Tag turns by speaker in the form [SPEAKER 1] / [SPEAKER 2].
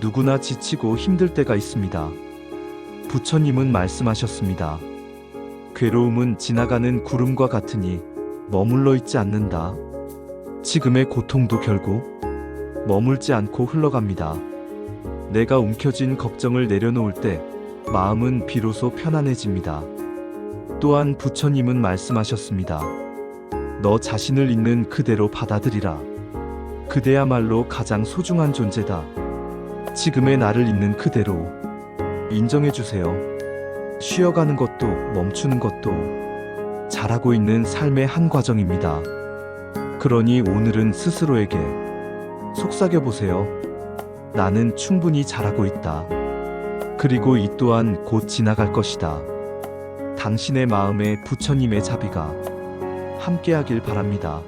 [SPEAKER 1] 누구나 지치고 힘들 때가 있습니다. 부처님은 말씀하셨습니다. 괴로움은 지나가는 구름과 같으니 머물러 있지 않는다. 지금의 고통도 결국 머물지 않고 흘러갑니다. 내가 움켜쥔 걱정을 내려놓을 때 마음은 비로소 편안해집니다. 또한 부처님은 말씀하셨습니다. 너 자신을 있는 그대로 받아들이라. 그대야말로 가장 소중한 존재다. 지금의 나를 있는 그대로 인정해 주세요. 쉬어가는 것도 멈추는 것도 잘하고 있는 삶의 한 과정입니다. 그러니 오늘은 스스로에게 속삭여 보세요. 나는 충분히 잘하고 있다. 그리고 이 또한 곧 지나갈 것이다. 당신의 마음에 부처님의 자비가 함께하길 바랍니다.